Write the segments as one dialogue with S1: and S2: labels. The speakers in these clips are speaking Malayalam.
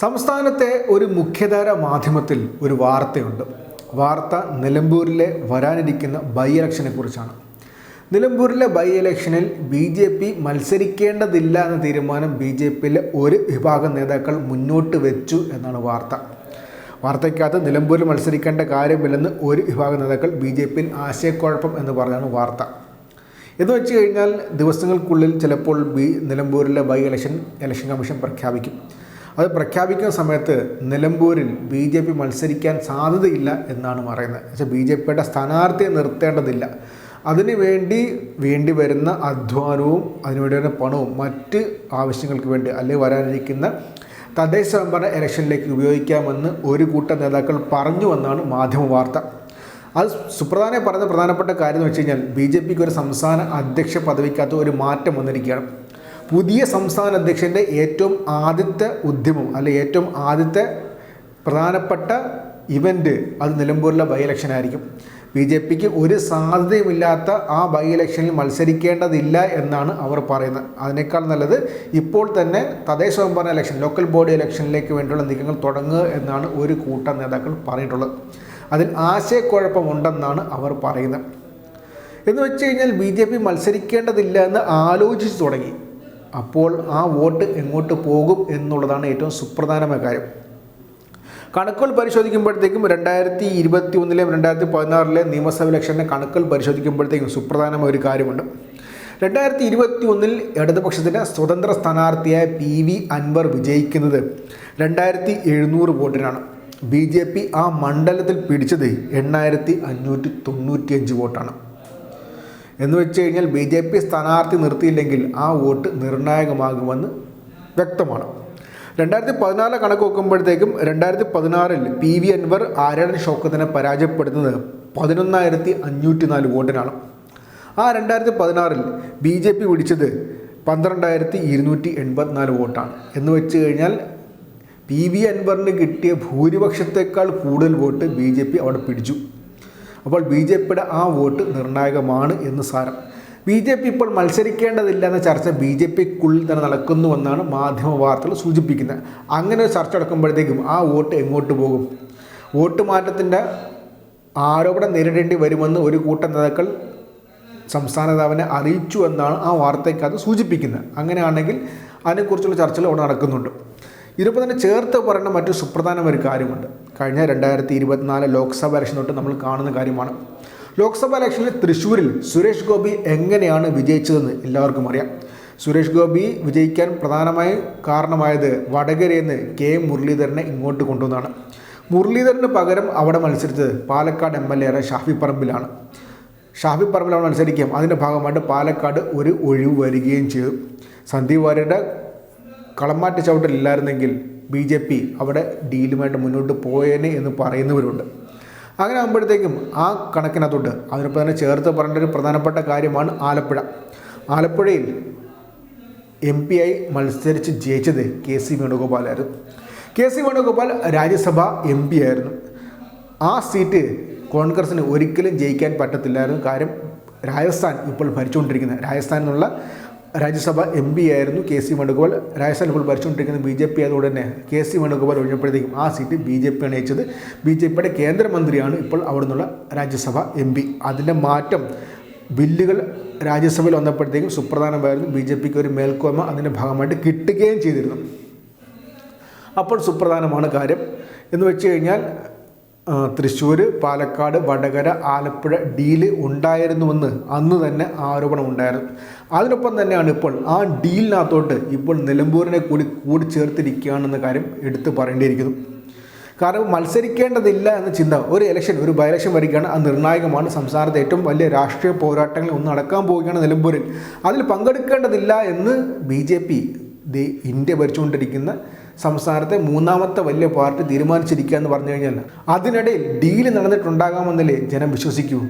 S1: സംസ്ഥാനത്തെ ഒരു മുഖ്യധാര മാധ്യമത്തിൽ ഒരു വാർത്തയുണ്ട്. വാർത്ത നിലമ്പൂരിലെ വരാനിരിക്കുന്ന ബൈ ഇലക്ഷനെ കുറിച്ചാണ്. നിലമ്പൂരിലെ ബൈ ഇലക്ഷനിൽ ബി ജെ പി മത്സരിക്കേണ്ടതില്ല എന്ന തീരുമാനം ബി ജെ പിയിലെ ഒരു വിഭാഗം നേതാക്കൾ മുന്നോട്ട് വെച്ചു എന്നാണ് വാർത്ത. വാർത്തയ്ക്കകത്ത് നിലമ്പൂരിൽ മത്സരിക്കേണ്ട കാര്യമില്ലെന്ന് ഒരു വിഭാഗം നേതാക്കൾ ബി ജെ പിയിൽ ആശയക്കുഴപ്പം എന്ന് പറഞ്ഞാണ് വാർത്ത. എന്ന് വെച്ച് കഴിഞ്ഞാൽ ദിവസങ്ങൾക്കുള്ളിൽ ചിലപ്പോൾ ബി നിലമ്പൂരിലെ ബൈ ഇലക്ഷൻ ഇലക്ഷൻ കമ്മീഷൻ പ്രഖ്യാപിക്കും. അത് പ്രഖ്യാപിക്കുന്ന സമയത്ത് നിലമ്പൂരിൽ ബി ജെ പി മത്സരിക്കാൻ സാധ്യതയില്ല എന്നാണ് പറയുന്നത്. പക്ഷേ ബി ജെ പിയുടെ സ്ഥാനാർത്ഥിയെ നിർത്തേണ്ടതില്ല. അതിനു വേണ്ടി വരുന്ന അധ്വാനവും അതിനുവേണ്ടി വരുന്ന പണവും മറ്റ് ആവശ്യങ്ങൾക്ക് വേണ്ടി അല്ലെങ്കിൽ വരാനിരിക്കുന്ന തദ്ദേശ സ്വയംഭരണ ഇലക്ഷനിലേക്ക് ഉപയോഗിക്കാമെന്ന് ഒരു കൂട്ടം നേതാക്കൾ പറഞ്ഞുവെന്നാണ് മാധ്യമ വാർത്ത. അത് സുപ്രധാന പറയുന്ന പ്രധാനപ്പെട്ട കാര്യം എന്ന് വെച്ച് കഴിഞ്ഞാൽ ബി ജെ പിക്ക് ഒരു സംസ്ഥാന അധ്യക്ഷ പദവിക്കകത്ത് ഒരു മാറ്റം വന്നിരിക്കുകയാണ്. പുതിയ സംസ്ഥാന അധ്യക്ഷന്റെ ഏറ്റവും ആദ്യത്തെ ഉദ്യമം അല്ലെ ഏറ്റവും ആദ്യത്തെ പ്രധാനപ്പെട്ട ഇവന്റ് അത് നിലമ്പൂരിലെ ബൈ ഇലക്ഷൻ ആയിരിക്കും. ബി ജെ പിക്ക് ഒരു സാധ്യതയുമില്ലാത്ത ആ ബൈ ഇലക്ഷനിൽ മത്സരിക്കേണ്ടതില്ല എന്നാണ് അവർ പറയുന്നത്. അതിനേക്കാൾ നല്ലത് ഇപ്പോൾ തന്നെ തദ്ദേശ സ്വയംഭരണ ഇലക്ഷൻ ലോക്കൽ ബോഡി ഇലക്ഷനിലേക്ക് വേണ്ടിയുള്ള നീക്കങ്ങൾ തുടങ്ങുക എന്നാണ് ഒരു കൂട്ടം നേതാക്കൾ പറഞ്ഞിട്ടുള്ളത്. അതിൽ ആശയക്കുഴപ്പമുണ്ടെന്നാണ് അവർ പറയുന്നത്. എന്ന് വെച്ച് കഴിഞ്ഞാൽ ബി ജെ പി മത്സരിക്കേണ്ടതില്ല എന്ന് ആലോചിച്ച് തുടങ്ങി. അപ്പോൾ ആ വോട്ട് എങ്ങോട്ട് പോകും എന്നുള്ളതാണ് ഏറ്റവും സുപ്രധാനമായ കാര്യം. കണക്കുകൾ പരിശോധിക്കുമ്പോഴത്തേക്കും രണ്ടായിരത്തി ഇരുപത്തി ഒന്നിലെയും രണ്ടായിരത്തി പതിനാറിലെ നിയമസഭ ഇലക്ഷന്റെ കണക്കുകൾ പരിശോധിക്കുമ്പോഴത്തേക്കും സുപ്രധാനമായ ഒരു കാര്യമുണ്ട്. രണ്ടായിരത്തി ഇരുപത്തി ഒന്നിൽ ഇടതുപക്ഷത്തിന്റെ സ്വതന്ത്ര സ്ഥാനാർത്ഥിയായ പി വി അൻവർ വിജയിക്കുന്നത് രണ്ടായിരത്തി എഴുന്നൂറ് വോട്ടിനാണ്. ബി ജെ പി ആ മണ്ഡലത്തിൽ പിടിച്ചത് എണ്ണായിരത്തി അഞ്ഞൂറ്റി തൊണ്ണൂറ്റിയഞ്ച് വോട്ടാണ്. എന്ന് വെച്ച് കഴിഞ്ഞാൽ ബി ജെ പി സ്ഥാനാർത്ഥി നിർത്തിയില്ലെങ്കിൽ ആ വോട്ട് നിർണായകമാകുമെന്ന് വ്യക്തമാണ്. രണ്ടായിരത്തി പതിനാലിലെ കണക്ക് നോക്കുമ്പോഴത്തേക്കും രണ്ടായിരത്തി പതിനാറിൽ പി വി അൻവർ ആരാടൻ ഷോക്കത്തിനെ പരാജയപ്പെടുത്തുന്നത് പതിനൊന്നായിരത്തി അഞ്ഞൂറ്റി നാല് വോട്ടിനാണ്. ആ രണ്ടായിരത്തി പതിനാറിൽ ബി ജെ പി പിടിച്ചത് പന്ത്രണ്ടായിരത്തി ഇരുന്നൂറ്റി എൺപത്തിനാല് വോട്ടാണ്. എന്ന് വെച്ച് കഴിഞ്ഞാൽ പി വി അൻവറിന് കിട്ടിയ ഭൂരിപക്ഷത്തേക്കാൾ കൂടുതൽ വോട്ട് ബി ജെ പി അവിടെ പിടിച്ചു. അപ്പോൾ ബി ജെ പിയുടെ ആ വോട്ട് നിർണായകമാണ് എന്ന് സാരം. ബി ജെ പി ഇപ്പോൾ മത്സരിക്കേണ്ടതില്ല എന്ന ചർച്ച ബി ജെ പിക്കുള്ളിൽ തന്നെ നടക്കുന്നുവെന്നാണ് മാധ്യമ വാർത്തകൾ സൂചിപ്പിക്കുന്നത്. അങ്ങനെ ഒരു ചർച്ച നടക്കുമ്പോഴത്തേക്കും ആ വോട്ട് എങ്ങോട്ട് പോകും? വോട്ട് മാറ്റത്തിന്റെ ആരോപണം നേരിടേണ്ടി വരുമെന്ന് ഒരു കൂട്ടം നേതാക്കൾ സംസ്ഥാന നേതാവിനെ അറിയിച്ചു എന്നാണ് ആ വാർത്തയ്ക്കകത്ത് സൂചിപ്പിക്കുന്നത്. അങ്ങനെയാണെങ്കിൽ അതിനെക്കുറിച്ചുള്ള ചർച്ചകൾ അവിടെ നടക്കുന്നുണ്ട്. ഇതിപ്പോൾ തന്നെ ചേർത്ത് പറയുന്ന മറ്റു സുപ്രധാന ഒരു കാര്യമുണ്ട്. കഴിഞ്ഞ രണ്ടായിരത്തി ഇരുപത്തിനാല് ലോക്സഭ ഇലക്ഷൻ തൊട്ട് നമ്മൾ കാണുന്ന കാര്യമാണ്. ലോക്സഭ ഇലക്ഷനിൽ തൃശ്ശൂരിൽ സുരേഷ് ഗോപി എങ്ങനെയാണ് വിജയിച്ചതെന്ന് എല്ലാവർക്കും അറിയാം. സുരേഷ് ഗോപി വിജയിക്കാൻ പ്രധാനമായി കാരണമായത് വടകരയിൽ നിന്ന് കെ. മുരളീധരനെ ഇങ്ങോട്ട് കൊണ്ടുവന്നാണ്. മുരളീധരന് പകരം അവിടെ മത്സരിച്ചത് Palakkad M L A Shafi പറമ്പിലാണ്. Shafi പറമ്പിലാണ് മത്സരിക്കുകയും അതിന്റെ ഭാഗമായിട്ട് പാലക്കാട് ഒരു ഒഴിവ് വരികയും ചെയ്തു. സന്ദീപ് വാര്യരുടെ കളമാറ്റ ചവിട്ടലില്ലായിരുന്നെങ്കിൽ ബി ജെ പി അവിടെ ഡീലുമായിട്ട് മുന്നോട്ട് പോയേനെ എന്ന് പറയുന്നവരുണ്ട്. അങ്ങനെ ആകുമ്പോഴത്തേക്കും ആ കണക്കിനകത്തോട്ട് അതിനൊപ്പം തന്നെ ചേർത്ത് പറഞ്ഞ ഒരു പ്രധാനപ്പെട്ട കാര്യമാണ് ആലപ്പുഴ. ആലപ്പുഴയിൽ എം പി ആയി മത്സരിച്ച് ജയിച്ചത് K C വേണുഗോപാലായിരുന്നു. K C Venugopal Rajya Sabha M P ആയിരുന്നു. ആ സീറ്റ് കോൺഗ്രസിന് ഒരിക്കലും ജയിക്കാൻ പറ്റത്തില്ലായിരുന്നു. കാര്യം രാജസ്ഥാൻ ഇപ്പോൾ ഭരിച്ചുകൊണ്ടിരിക്കുന്നത്. രാജസ്ഥാനിൽ നിന്നുള്ള രാജ്യസഭ എം പി ആയിരുന്നു കെ സി വേണുഗോപാൽ. രാജസ്ഥാൻ ഇപ്പോൾ ഭരിച്ചുകൊണ്ടിരിക്കുന്നത് ബി ജെ പി ആയതുകൊണ്ട് തന്നെ കെ സി വേണുഗോപാൽ ഒഴിഞ്ഞപ്പോഴത്തേക്കും ആ സീറ്റ് ബി ജെ പിയാണ് അയച്ചത് ബി ജെ പിയുടെ കേന്ദ്രമന്ത്രിയാണ് ഇപ്പോൾ അവിടെ നിന്നുള്ള രാജ്യസഭ എം പി അതിന്റെ മാറ്റം ബില്ലുകൾ രാജ്യസഭയിൽ വന്നപ്പോഴത്തേക്കും സുപ്രധാനമായിരുന്നു. ബി ജെ പിക്ക് ഒരു മേൽക്കോയ്മ അതിന്റെ ഭാഗമായിട്ട് കിട്ടുകയും ചെയ്തിരുന്നു. അപ്പോൾ സുപ്രധാനമാണ് കാര്യം. എന്ന് വെച്ച് കഴിഞ്ഞാൽ തൃശ്ശൂർ പാലക്കാട് വടകര ആലപ്പുഴ ഡീൽ ഉണ്ടായിരുന്നുവെന്ന് അന്ന് തന്നെ ആരോപണം ഉണ്ടായിരുന്നു. അതിനൊപ്പം തന്നെയാണ് ഇപ്പോൾ ആ ഡീലിനകത്തോട്ട് ഇപ്പോൾ നിലമ്പൂരിനെ കൂടി കൂടി ചേർത്തിരിക്കുകയാണെന്ന കാര്യം എടുത്തു പറയേണ്ടിയിരിക്കുന്നു. കാരണം മത്സരിക്കേണ്ടതില്ല എന്ന ചിന്ത ഒരു ഇലക്ഷൻ ഒരു ബൈ ഇലക്ഷൻ വരികയാണ്. അത് നിർണായകമാണ്. സംസ്ഥാനത്തെ ഏറ്റവും വലിയ രാഷ്ട്രീയ പോരാട്ടങ്ങളിൽ ഒന്ന് നടക്കാൻ പോവുകയാണ് നിലമ്പൂരിൽ. അതിൽ പങ്കെടുക്കേണ്ടതില്ല എന്ന് ബി ഇന്ത്യ ഭരിച്ചുകൊണ്ടിരിക്കുന്ന സംസ്ഥാനത്തെ മൂന്നാമത്തെ വലിയ പാർട്ടി തീരുമാനിച്ചിരിക്കുക എന്ന് പറഞ്ഞു കഴിഞ്ഞാൽ അതിനിടയിൽ ഡീൽ നടന്നിട്ടുണ്ടാകാമെന്നല്ലേ ജനം വിശ്വസിക്കൂ.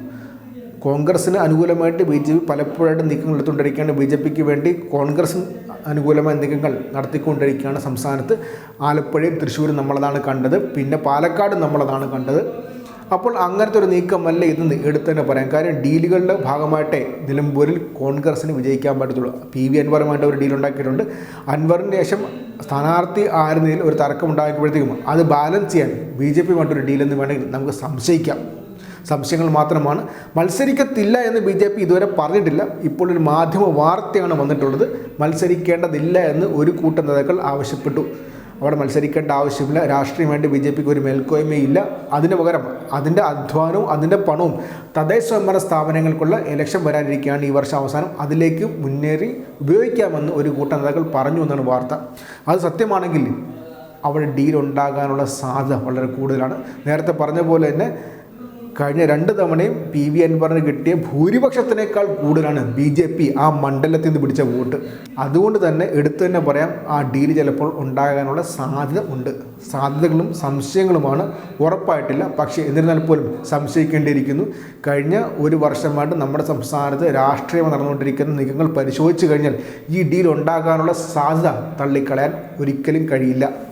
S1: കോൺഗ്രസ്സിന് അനുകൂലമായിട്ട് ബി ജെ പി പലപ്പോഴായിട്ട് നീക്കങ്ങൾ എടുത്തുകൊണ്ടിരിക്കുകയാണ്. ബി ജെ പിക്ക് വേണ്ടി കോൺഗ്രസ് അനുകൂലമായ നീക്കങ്ങൾ നടത്തിക്കൊണ്ടിരിക്കുകയാണ് സംസ്ഥാനത്ത്. ആലപ്പുഴയും തൃശ്ശൂരും നമ്മളതാണ് കണ്ടത്. പിന്നെ പാലക്കാട് നമ്മളതാണ് കണ്ടത്. അപ്പോൾ അങ്ങനത്തെ ഒരു നീക്കമല്ല ഇതെന്ന് എടുത്തു തന്നെ പറയാം. കാര്യം ഡീലുകളുടെ ഭാഗമായിട്ടേ നിലമ്പൂരിൽ കോൺഗ്രസിന് വിജയിക്കാൻ പറ്റത്തുള്ളൂ. പി വി അൻവറുമായിട്ട് ഒരു ഡീൽ ഉണ്ടാക്കിയിട്ടുണ്ട്. അൻവറിന് ശേഷം സ്ഥാനാർത്ഥി ആയിരുന്നതിൽ ഒരു തർക്കം അത് ബാലൻസ് ചെയ്യാൻ ബി ജെ പി വേണ്ടൊരു ഡീലെന്ന് വേണമെങ്കിൽ നമുക്ക് സംശയിക്കാം. സംശയങ്ങൾ മാത്രമാണ്. മത്സരിക്കത്തില്ല എന്ന് ബി ജെ പി ഇതുവരെ പറഞ്ഞിട്ടില്ല. ഇപ്പോൾ ഒരു മാധ്യമ വാർത്തയാണ് വന്നിട്ടുള്ളത്. മത്സരിക്കേണ്ടതില്ല എന്ന് ഒരു കൂട്ടം നേതാക്കൾ ആവശ്യപ്പെട്ടു. അവിടെ മത്സരിക്കേണ്ട ആവശ്യമില്ല. രാഷ്ട്രീയമായിട്ട് ബി ജെ പിക്ക് ഒരു മേൽക്കോയ്മയില്ല അതിന് പകരം അതിന്റെ അധ്വാനവും അതിന്റെ പണവും തദ്ദേശ സ്വയംഭരണ സ്ഥാപനങ്ങൾക്കുള്ള ഇലക്ഷൻ വരാനിരിക്കുകയാണ് ഈ വർഷം അവസാനം. അതിലേക്ക് മുന്നേറി ഉപയോഗിക്കാമെന്ന് ഒരു കൂട്ടം നേതാക്കൾ പറഞ്ഞു എന്നാണ് വാർത്ത. അത് സത്യമാണെങ്കിൽ അവിടെ ഡീൽ ഉണ്ടാകാനുള്ള സാധ്യത വളരെ കൂടുതലാണ്. നേരത്തെ പറഞ്ഞ പോലെ തന്നെ കഴിഞ്ഞ രണ്ട് തവണയും പി വി അൻവറിന് കിട്ടിയ ഭൂരിപക്ഷത്തിനേക്കാൾ കൂടുതലാണ് ബി ജെ പി ആ മണ്ഡലത്തിൽ നിന്ന് പിടിച്ച വോട്ട്. അതുകൊണ്ട് തന്നെ എടുത്തു തന്നെ പറയാം ആ ഡീൽ ചിലപ്പോൾ ഉണ്ടാകാനുള്ള സാധ്യത ഉണ്ട്. സാധ്യതകളും സംശയങ്ങളുമാണ്. ഉറപ്പായിട്ടില്ല. പക്ഷേ എന്നിരുന്നാൽ പോലും സംശയിക്കേണ്ടിയിരിക്കുന്നു. കഴിഞ്ഞ ഒരു വർഷമായിട്ട് നമ്മുടെ സംസ്ഥാനത്ത് രാഷ്ട്രീയം നടന്നുകൊണ്ടിരിക്കുന്ന നീക്കങ്ങൾ പരിശോധിച്ച് കഴിഞ്ഞാൽ ഈ ഡീൽ ഉണ്ടാകാനുള്ള സാധ്യത തള്ളിക്കളയാൻ ഒരിക്കലും കഴിയില്ല.